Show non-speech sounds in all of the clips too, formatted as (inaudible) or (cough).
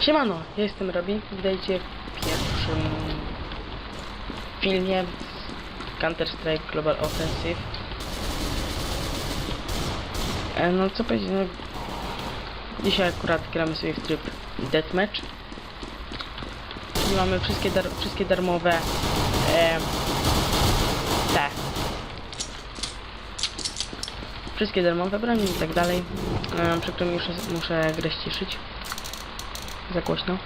Siemano, ja jestem Robin. Witajcie w pierwszym filmie z Counter-Strike Global Offensive. E, no co powiedzieć, no... Dzisiaj akurat gramy sobie w tryb Deathmatch. Czyli mamy wszystkie, dar wszystkie darmowe e, te wszystkie darmowe broni i tak dalej. E, przy którym muszę, muszę grę ściszyć. Za głośno.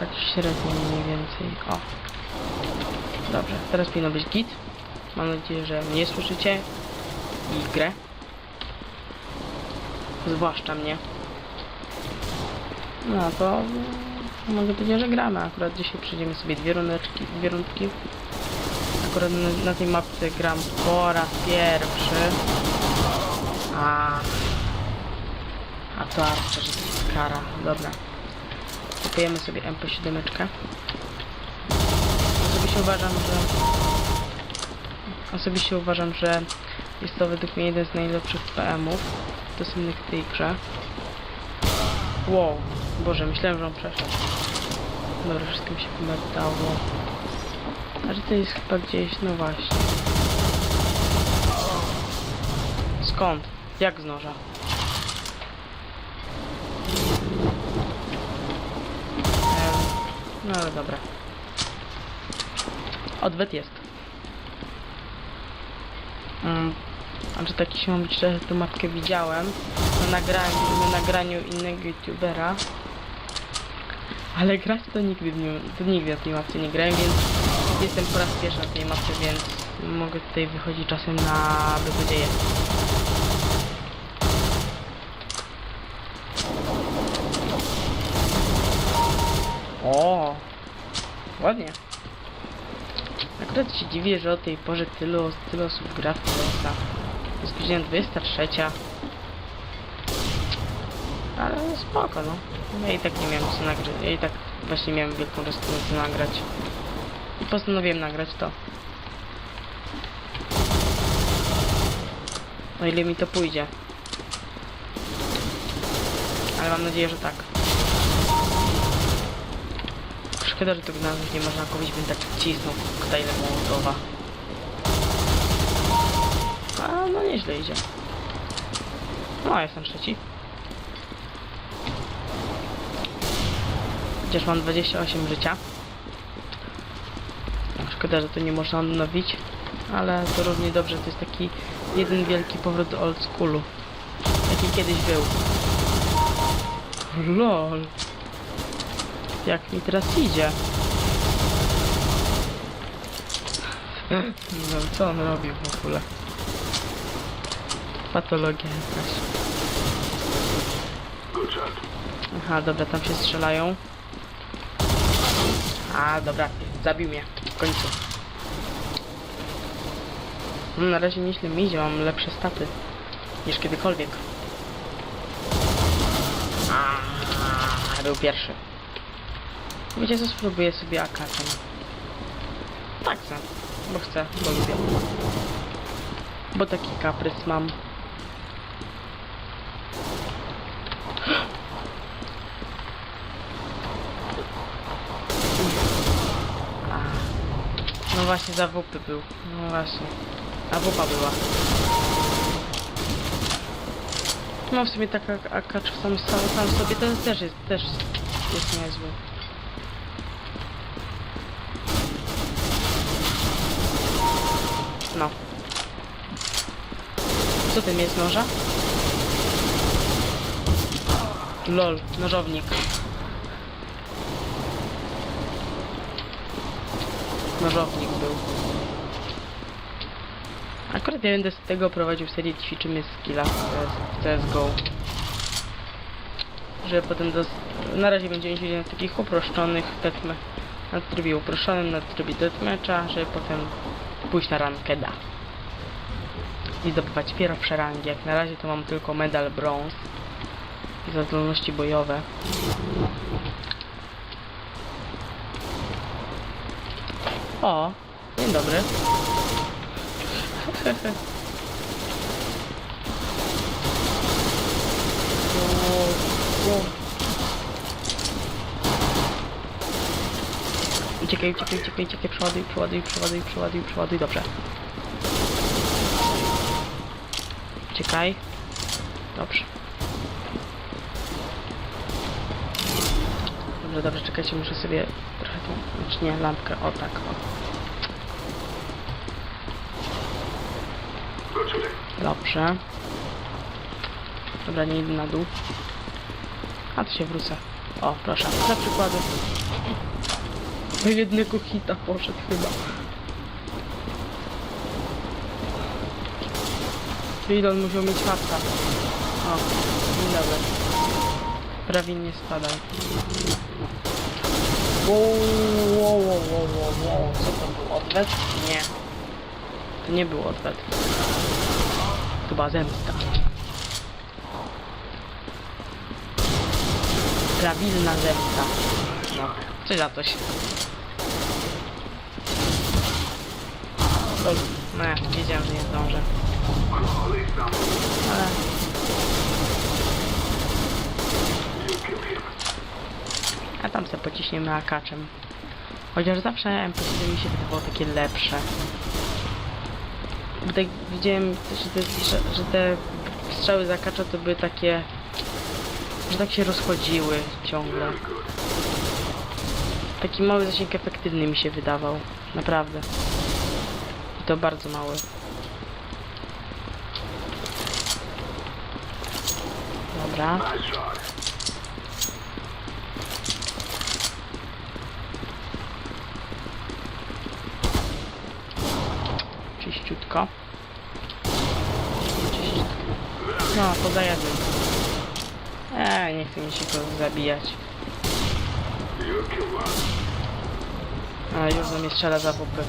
Tak średnio mniej więcej. O. Dobrze, teraz powinno być git. Mam nadzieję, że mnie słyszycie i grę. Zwłaszcza mnie. No to mm, mogę powiedzieć, że gramy. Akurat dzisiaj przejdziemy sobie dwie rundeczki, dwie rundki. Akurat na, na tej mapce gram po raz pierwszy. A, a to Archer jest kara. Dobra. Kupujemy sobie MP7. Osobiście uważam, że osobiście uważam, że jest to według mnie jeden z najlepszych PM-ów dostępnych w tej grze. Wow, Boże, myślałem, że on przeszedł. Dobra, wszystko mi się pometało. A że to jest chyba gdzieś, no właśnie. Skąd? Jak z noża? No ale dobra. Odwet jest. Mm. Że taki się być, że tę mapkę widziałem na nagraniu, na nagraniu innego youtubera. Ale grać to nigdy, w nie, to nigdy na tej mapce nie grałem, więc jestem po raz pierwszy na tej mapce, więc mogę tutaj wychodzić czasem na beznadzieję. O, ładnie. Akurat się dziwię, że o tej porze tylu, tylu osób gra w TS-a. Jest godzina 23. Ale spoko, no. Ja i tak nie miałem co nagrać. Ja i tak właśnie miałem wielką rozkminę co nagrać. I postanowiłem nagrać to. O ile mi to pójdzie. Ale mam nadzieję, że tak. Szkoda, że tego nawet nie można kogoś bym tak wcisnął koktajlem Mołotowa. A no nieźle idzie. No, jestem trzeci. Chociaż mam 28 życia. No, Szkoda, że to nie można odnowić. Ale to równie dobrze, to jest taki jeden wielki powrót do old schoolu. Jaki kiedyś był. LOL. Jak mi teraz idzie? No co on robi w ogóle? Patologia jakaś. Aha, dobra, tam się strzelają. A, dobra, zabił mnie. W końcu. No, na razie nieźle mi idzie, mam lepsze staty niż kiedykolwiek. A, był pierwszy. Wiecie co, spróbuję sobie akaczem. Tak chcę, bo chcę, bo lubię. Bo taki kaprys mam. No właśnie, za WP był. No właśnie. A WPA była. No w sumie taka akacz sam, sam, sam sobie ten też jest, też jest niezły. No. Co tym jest noża? Lol, nożownik. Nożownik był. Akurat ja będę z tego prowadził serię ćwiczymy skilla w CS CSGO. Że potem. Na razie będziemy siedzieć na takich uproszczonych deathmatch... Na trybie uproszczonym, na trybie deathmatcha, żeby potem pójść na rankeda i zdobywać pierwsze rangi. Jak na razie to mam tylko medal brąz i za zdolności bojowe. O, dzień dobry. (laughs) o, Uciekaj, uciekaj, uciekaj, uciekaj, przeładuj, przeładuj, przeładuj, przeładuj, przeładuj, dobrze. Uciekaj. Dobrze. Dobrze, dobrze, czekajcie, muszę sobie trochę tą, znaczy nie, lampkę, o tak, o. Dobrze. Dobra, nie idę na dół. A to się wrócę. O, proszę, za przykłady. Do jednego hita poszedł chyba. Ile on musiał mieć hapta? O, dobry. Prawie nie spadaj. Wow, wow, wow, wow, wow. Co to był? Odwet? Nie. To nie był odwet. Chyba zemsta. Prawilna zemsta. No, coś za coś. Lol. No ja wiedziałem, że nie zdążę. Ale... A tam sobie pociśniemy akaczem. Chociaż zawsze MPC mi się wydawało takie lepsze. Tak widziałem, że te, że, te strzały z akacza to były takie... Że tak się rozchodziły ciągle. Taki mały zasięg efektywny mi się wydawał. Naprawdę. To bardzo mały. Dobra. Czyściutko. Czyściutko. No, jadłem. Eee, nie chce mi się go zabijać. A, już do mnie strzela za bupy.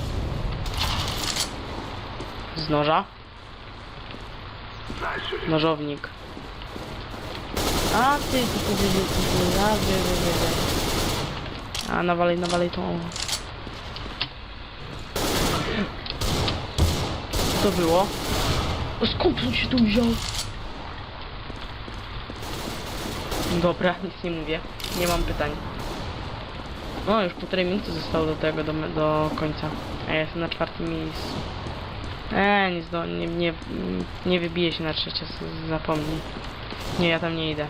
Z noża? Nożownik. A ty, ty, ty, ty, ty, ty, ty, a, wy, wy, wy, wy. A, nawalej, nawalej tą... Co to było? O, skąd on się tu wziął? Dobra, (laughs) nic nie mówię. Nie mam pytań. No, już półtorej minuty zostało do tego, do, do końca. A ja jestem na czwartym miejscu. Eee, nie, zdo, nie, nie, nie wybiję się na trzecie, zapomnij. Nie, ja tam nie idę.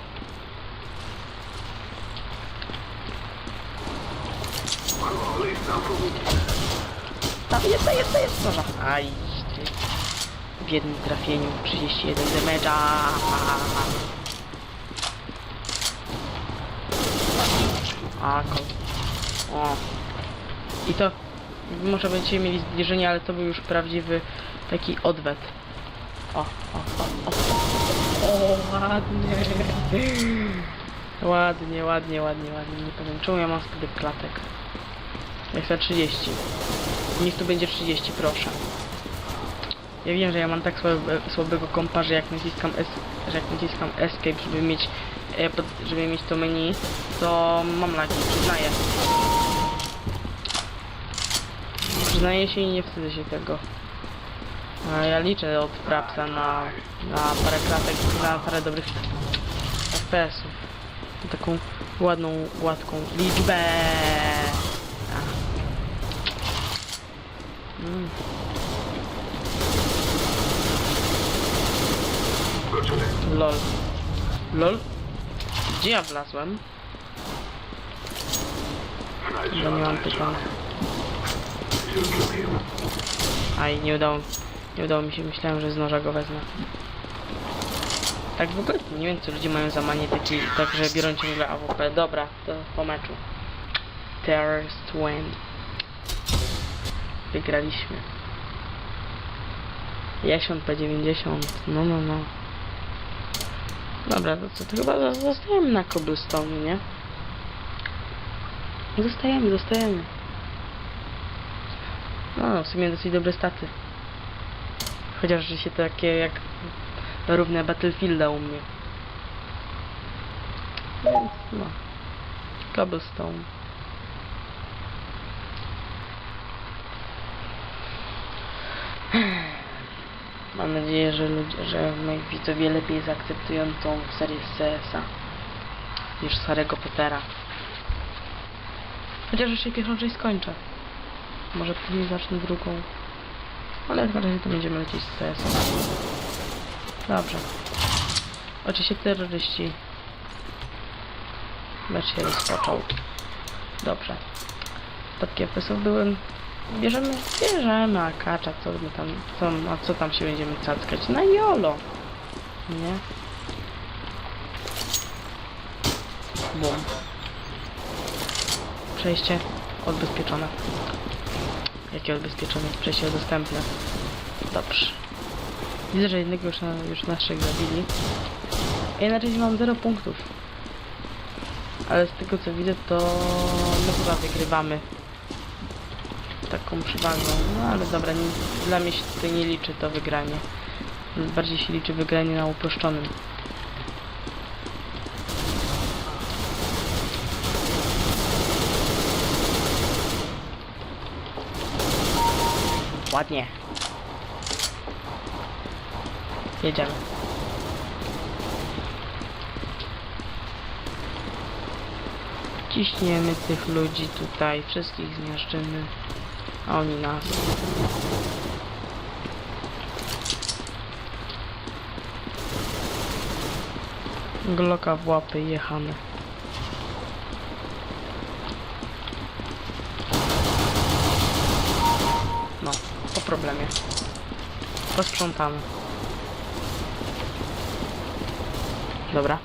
Tam jest, jest, jest, dobra. Aj, ty. W jednym trafieniu 31 damage'a. A, kol. O. I to może będziecie mieli zbliżenie, ale to był już prawdziwy taki odwet. O, o, o, o. O, ładnie. Ładnie, ładnie, ładnie, ładnie. Nie powiem, czemu ja mam wtedy klatek. Ja chcę 30. Niech tu będzie 30, proszę. Ja wiem, że ja mam tak słabe, słabego kompa, że jak naciskam, es, że jak naciskam escape, żeby mieć, e, żeby mieć to menu, to mam lagi, przyznaję. Przyznaję się i nie wstydzę się tego. A ja liczę od Frapsa na, na parę klatek, na parę dobrych FPS-ów. Taką ładną, gładką liczbę. Mm. Lol. Lol. Gdzie ja wlazłem? Chyba nie mam pytań. Aj, nie udało, nie udało mi się. Myślałem, że z noża go wezmę. Tak w ogóle nie wiem, co ludzie mają za manię taki, tak, że biorą ciągle AWP. Dobra, to po meczu. Terrorist win. Wygraliśmy. Jasion P90. No, no, no. Dobra, to co, to chyba zo- zostajemy na cobblestone, nie? Zostajemy, zostajemy. No, w sumie dosyć dobre staty. Chociaż, się takie jak równe Battlefielda u mnie. Więc, no. Cobblestone. Mam nadzieję, że, ludzie, że moi widzowie lepiej zaakceptują tą serię z CS-a niż z Harry'ego Pottera. Chociaż jeszcze pierwszą część skończę. Może później zacznę drugą. Ale na razie to będziemy lecieć z CS-em. Dobrze. Oczywiście terroryści. Mecz się rozpoczął. Dobrze. Spadki FPS-ów były. Bierzemy, bierzemy akacza, co my tam, co, a co tam się będziemy cackać? Na jolo! Nie? Bum. Przejście odbezpieczone. Jakie odbezpieczone? Przejście dostępne. Dobrze. Widzę, że jednego już, na, już naszych zabili. Ja na razie mam 0 punktów. Ale z tego co widzę, to my chyba wygrywamy taką przewagą. No ale dobra, nie, dla mnie się tutaj nie liczy to wygranie. Bardziej się liczy wygranie na uproszczonym. Ładnie. Jedziemy. Ciśniemy tych ludzi tutaj, wszystkich zmiażdżymy, a oni nas. Gloka w łapy jechamy. No, po problemie. Posprzątamy. Dobra.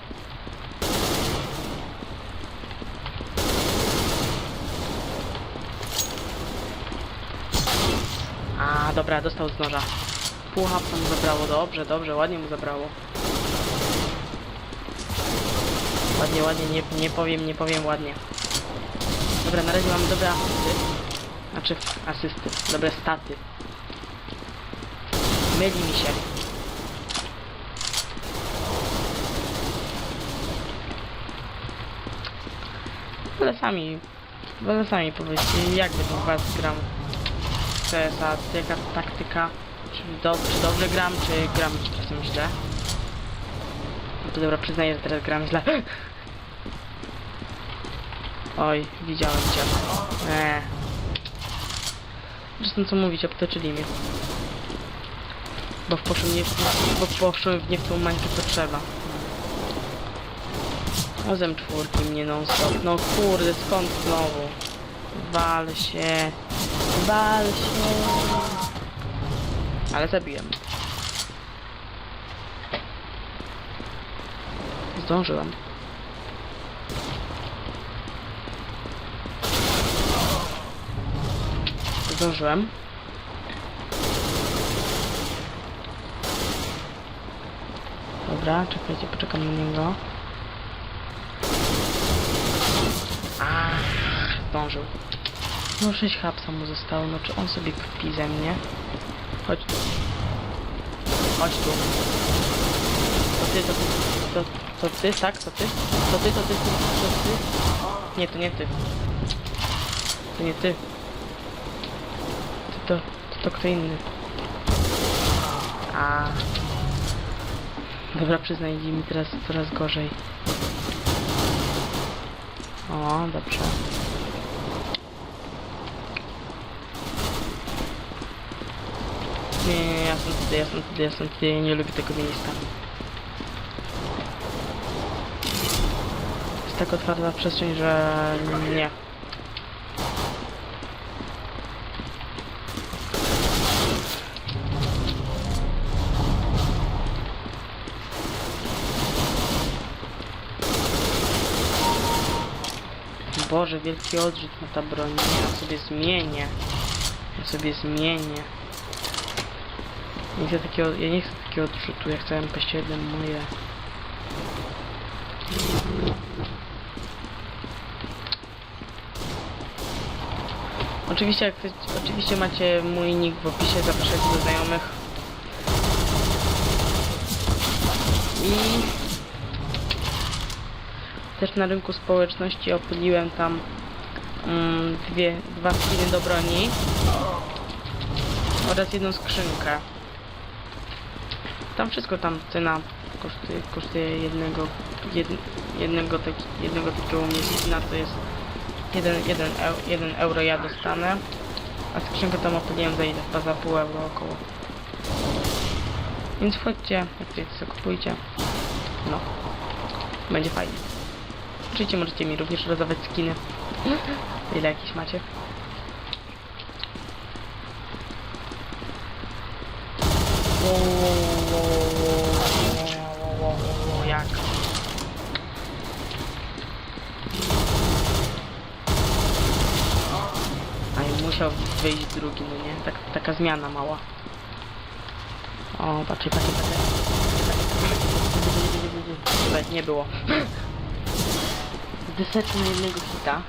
A, dobra, dostał z noża. Pół mu zabrało, dobrze, dobrze, ładnie mu zabrało. Ładnie, ładnie, nie, nie powiem, nie powiem ładnie. Dobra, na razie mamy dobre asysty. Znaczy, asysty, dobre staty. Myli mi się. Ale sami, ale sami powiedzcie, jak według was gram CS-a, jaka taktyka, czy, do, czy dobrze gram, czy gram czasem źle. No to dobra, przyznaję, że teraz gram źle. (laughs) Oj, widziałem cię. Eee. Zresztą co mówić, obtoczyli mnie. Bo poszłem nie, bo poszłem nie w tą mańkę co trzeba. O zem czwórki mnie non stop. No kurde, skąd znowu? Wal się. Wal się. Ale zabiłem. Zdążyłem. Zdążyłem. Dobra, czekajcie, poczekam na niego. A, zdążył. No 6 hapsa mu zostało, no czy on sobie kpi ze mnie? Chodź tu. Chodź tu. To ty, to ty, to, to ty, tak? To ty? To ty, to ty, to, to ty? Nie, to nie ty. To nie ty. To, to, to, to kto inny. A. Dobra, przyznaj mi teraz coraz gorzej. O, dobrze. Nie, nie, ja jestem tutaj, ja jestem tutaj, ja jestem tutaj, nie lubię tego miejsca. Jest tak otwarta przestrzeń, że nie. Boże, wielki odrzut na ta broń. Ja sobie zmienię. Ja sobie zmienię. Nie chcę takiego, ja nie chcę takiego odrzutu, ja chcę MP7 moje. Oczywiście, jak oczywiście macie mój nick w opisie, zapraszajcie do znajomych. I też na rynku społeczności opyliłem tam mm, dwie, dwa skiny do broni oraz jedną skrzynkę. tam wszystko tam cena kosztuje, kosztuje jednego, jed, jednego, taki, jednego takiego mięsina to jest 1, 1, eu, 1 euro ja dostanę, a skrzynkę tam opiliłem za ile? Za pół euro około. Więc wchodźcie, jak chcecie sobie kupujcie. No, będzie fajnie. Oczywiście możecie mi również rozdawać skiny. Ile jakieś macie? Jak? A i musiał wyjść drugi, no nie? Tak, taka zmiana mała. O, patrzcie, patrzcie, patrzcie. Nie było. Deseczny na jednego hita.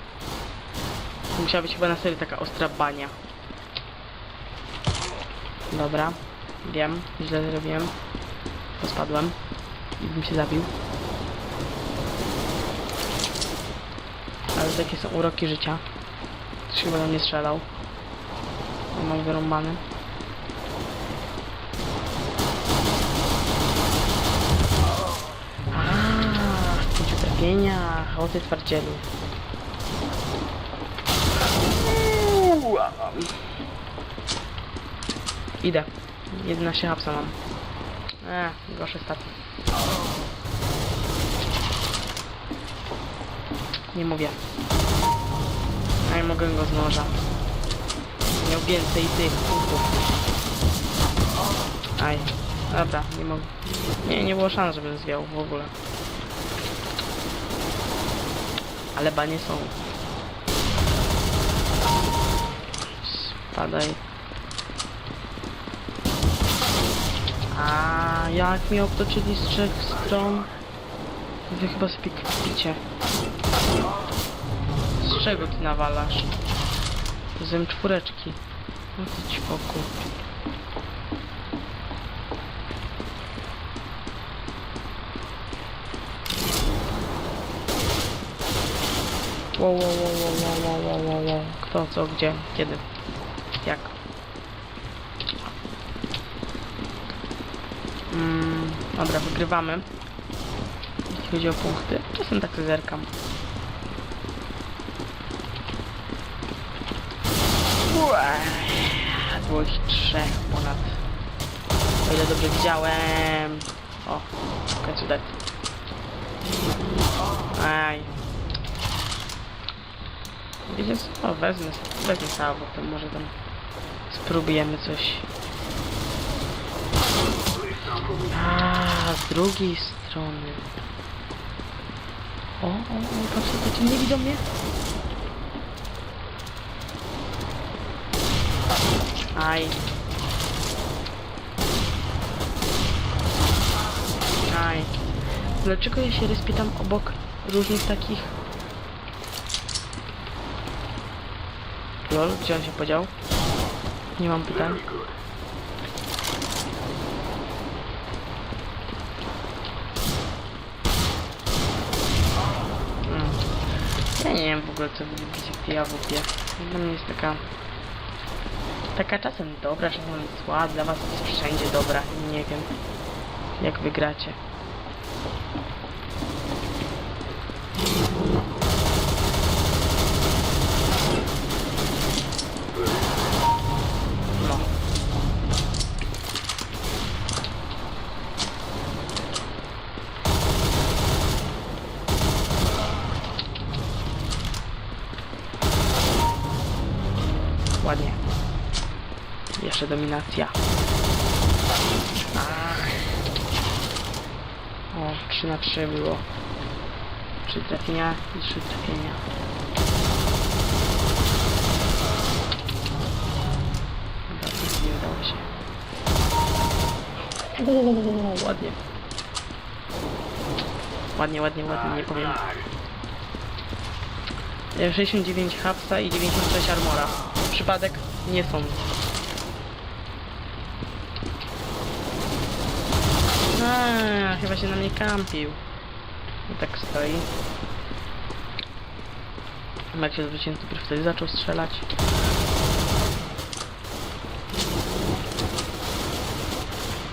Musiała być chyba na serio taka ostra bania. Dobra. Wiem, źle zrobiłem. Spadłem. I bym się zabił. Ale takie są uroki życia. Ktoś chyba do mnie strzelał. Mam wyrąbany. Pięciu trafienia, chaosy twardzielu. Idę. 11 hapsa mam. Eee, gorsze staty. Nie mówię. A ja mogę go z noża. Miał więcej tych punktów. Aj. Dobra, nie mogę. Nie, nie było szans, żebym zwiał w ogóle. Ale banie są. Spadaj. A jak mnie obtoczyli z trzech stron? Wy chyba sobie kpicie. Z czego ty nawalasz? Z M4. No ty ćwoku. Wow, wow, wow, wow, wow, wow, wow, wow, wow. Kto, co, gdzie, kiedy, jak? Mm, dobra, wygrywamy. Jeśli chodzi o punkty. Czasem tak zerkam. Było ich trzech ponad. O ile dobrze widziałem. O, w końcu. Aj. Wiecie co? Wezmę, wezmę całą, bo to może tam spróbujemy coś. A, z drugiej strony. O, o, o, patrzcie, patrzcie, nie widzą mnie? Aj. Aj. Dlaczego ja się respię tam obok różnych takich... Lol, gdzie on się podział? Nie mam pytań. Mm. Ja nie wiem w ogóle co lubicie w tej. Dla mnie jest taka... Taka czasem dobra, czasem zła, dla was jest wszędzie dobra. Nie wiem jak wygracie. No. Ładnie. Jeszcze dominacja. O, 3 na 3 było. 3 trafienia i 3 trafienia. Nie udało się. Uuu, ładnie. Ładnie, ładnie, ładnie, nie powiem. E, 69 hapsa i 96 armora. Przypadek? Nie są. Chyba się na mnie kampił. I tak stoi. Jak się zwróciłem, to dopiero wtedy zaczął strzelać.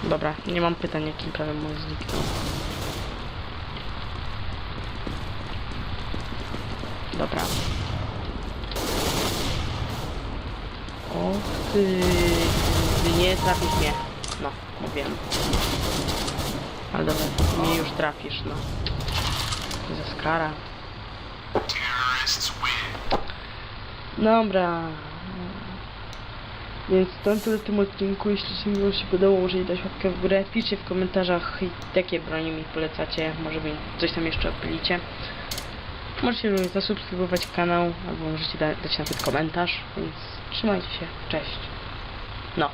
Dobra, nie mam pytań, jakim prawem mój zniknął. Dobra. O ty nie trafisz mnie. No, mówiłem. Ale dobra, mnie już trafisz, no. Za skara. Dobra. Więc to tyle w tym odcinku. Jeśli film się podobał, możecie dać łapkę w górę. Piszcie w komentarzach, jakie broni mi polecacie. Może mi coś tam jeszcze opilicie. Możecie również zasubskrybować kanał, albo możecie da dać nawet komentarz. Więc trzymajcie się. Cześć. No.